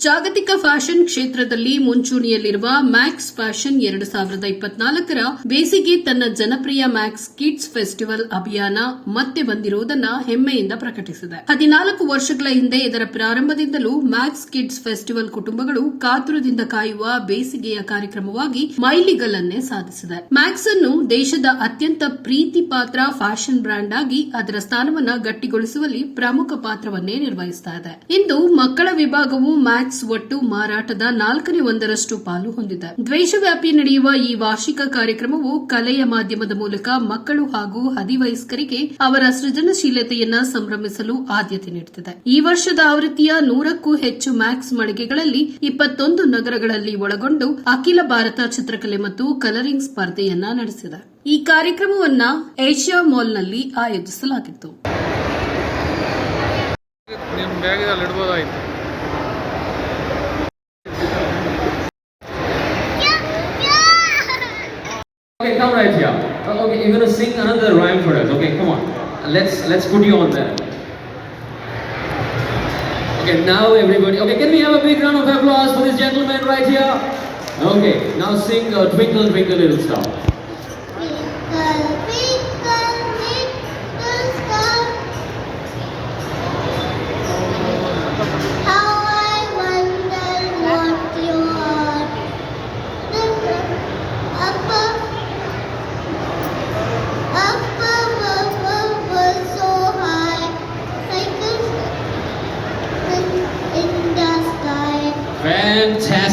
ಜಾಗತಿಕ ಫ್ಯಾಷನ್ ಕ್ಷೇತ್ರದಲ್ಲಿ ಮುಂಚೂಣಿಯಲ್ಲಿರುವ ಮ್ಯಾಕ್ಸ್ ಫ್ಯಾಷನ್ ಎರಡು ಸಾವಿರದ ಇಪ್ಪತ್ನಾಲ್ಕರ ಬೇಸಿಗೆ ತನ್ನ ಜನಪ್ರಿಯ ಮ್ಯಾಕ್ಸ್ ಕಿಡ್ಸ್ ಫೆಸ್ಟಿವಲ್ ಅಭಿಯಾನ ಮತ್ತೆ ಬಂದಿರುವುದನ್ನ ಹೆಮ್ಮೆಯಿಂದ ಪ್ರಕಟಿಸಿದೆ. ಹದಿನಾಲ್ಕು ವರ್ಷಗಳ ಹಿಂದೆ ಇದರ ಪ್ರಾರಂಭದಿಂದಲೂ ಮ್ಯಾಕ್ಸ್ ಕಿಡ್ಸ್ ಫೆಸ್ಟಿವಲ್ ಕುಟುಂಬಗಳು ಕಾತುರದಿಂದ ಕಾಯುವ ಬೇಸಿಗೆಯ ಕಾರ್ಯಕ್ರಮವಾಗಿ ಮೈಲಿಗಲ್ಲನ್ನೇ ಸಾಧಿಸಿದೆ. ಮ್ಯಾಕ್ಸ್ ಅನ್ನು ದೇಶದ ಅತ್ಯಂತ ಪ್ರೀತಿ ಪಾತ್ರ ಫ್ಯಾಷನ್ ಬ್ರ್ಯಾಂಡ್ ಆಗಿ ಅದರ ಸ್ಥಾನವನ್ನು ಗಟ್ಟಿಗೊಳಿಸುವಲ್ಲಿ ಪ್ರಮುಖ ಪಾತ್ರವನ್ನೇ ನಿರ್ವಹಿಸುತ್ತಿದೆ ಇದೆ ಮಕ್ಕಳ ವಿಭಾಗವು ಮ್ಯಾಕ್ಸ್ ಒಟ್ಟು ಮಾರಾಟದ ನಾಲ್ಕನೇ ಒಂದರಷ್ಟು ಪಾಲು ಹೊಂದಿದೆ. ದ್ವೇಷವ್ಯಾಪಿ ನಡೆಯುವ ಈ ವಾರ್ಷಿಕ ಕಾರ್ಯಕ್ರಮವು ಕಲೆಯ ಮಾಧ್ಯಮದ ಮೂಲಕ ಮಕ್ಕಳು ಹಾಗೂ ಹದಿವಯಸ್ಕರಿಗೆ ಅವರ ಸೃಜನಶೀಲತೆಯನ್ನ ಸಂಭ್ರಮಿಸಲು ಆದ್ಯತೆ ನೀಡುತ್ತಿದೆ. ಈ ವರ್ಷದ ಆವೃತ್ತಿಯ ನೂರಕ್ಕೂ ಹೆಚ್ಚು ಮ್ಯಾಕ್ಸ್ ಮಳಿಗೆಗಳಲ್ಲಿ ಇಪ್ಪತ್ತೊಂದು ನಗರಗಳಲ್ಲಿ ಒಳಗೊಂಡು ಅಖಿಲ ಭಾರತ ಚಿತ್ರಕಲೆ ಮತ್ತು ಕಲರಿಂಗ್ ಸ್ಪರ್ಧೆಯನ್ನ ನಡೆಸಿದೆ. ಈ ಕಾರ್ಯಕ್ರಮವನ್ನ ಏಷ್ಯಾ ಮಾಲ್ನಲ್ಲಿ ಆಯೋಜಿಸಲಾಗಿತ್ತು. Okay, come right here. Uh, Okay, you're gonna sing another rhyme for us. Okay, come on. Let's let's put you on there. Okay, now everybody. Okay, can we have a big round of applause for this gentleman right here? Okay, now sing uh, Twinkle Twinkle Little Star.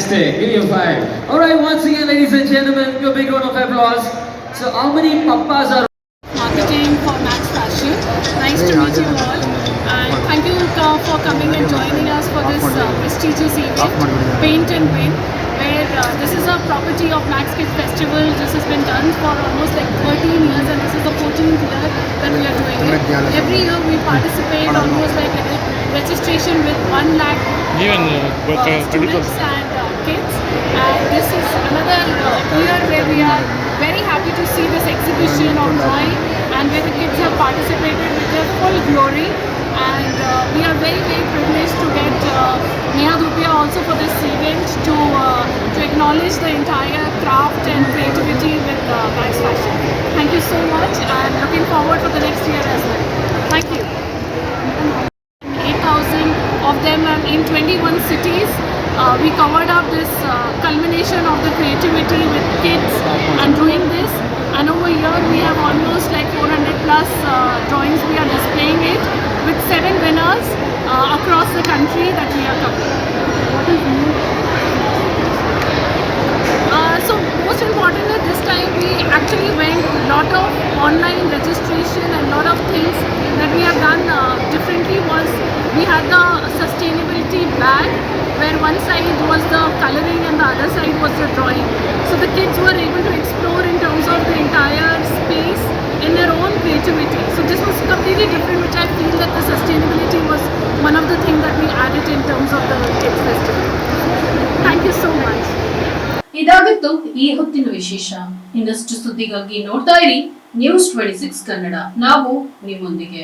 Fantastic. Give me a five. All right, once again, ladies and gentlemen, give a big round of applause. So, how many papas are marketing for Max Fashion. Nice to meet you all. And thank you uh, for coming and joining us for this uh, prestigious event, Paint and Win, where uh, this is a property of Max Kids Festival. This has been done for almost like 13 years and this is the 14th year that we are doing it. Every year we participate almost like registration with 1 lakh Even, uh, uh, uh, students and kids. And this is another uh, year where we are very happy to see this exhibition of drawing and where the kids have participated with their full glory. And uh, we are very, very privileged to get uh, Neha Dhupia also for this event to, uh, to acknowledge the entire craft and creativity with uh, Max Fashion. Thank you so much and looking forward for the next year as well. Thank you. 8,000 of them are in 21 cities. Uh, we covered up this uh, culmination of the creativity with kids and doing this. And over here we have almost like 400 plus uh, drawings we are displaying it with seven winners uh, across the country that we are covering. Uh, so most important at this time we actually went a lot of online registration and lot of things that we have done uh, differently was we had the sustainability bag where one own creativity. So this was completely different which I feel that the sustainability was one of the things that we added in terms of the kids festival. Thank you so much. ಇದಾಗಿತ್ತು ಈ ಹೊತ್ತಿನ ವಿಶೇಷ ಇನ್ನಷ್ಟು ಸುದ್ದಿಗಾಗಿ ನೋಡ್ತಾ ಇರಿ news twenty six Kannada ನಾವು ನಿಮ್ಮೊಂದಿಗೆ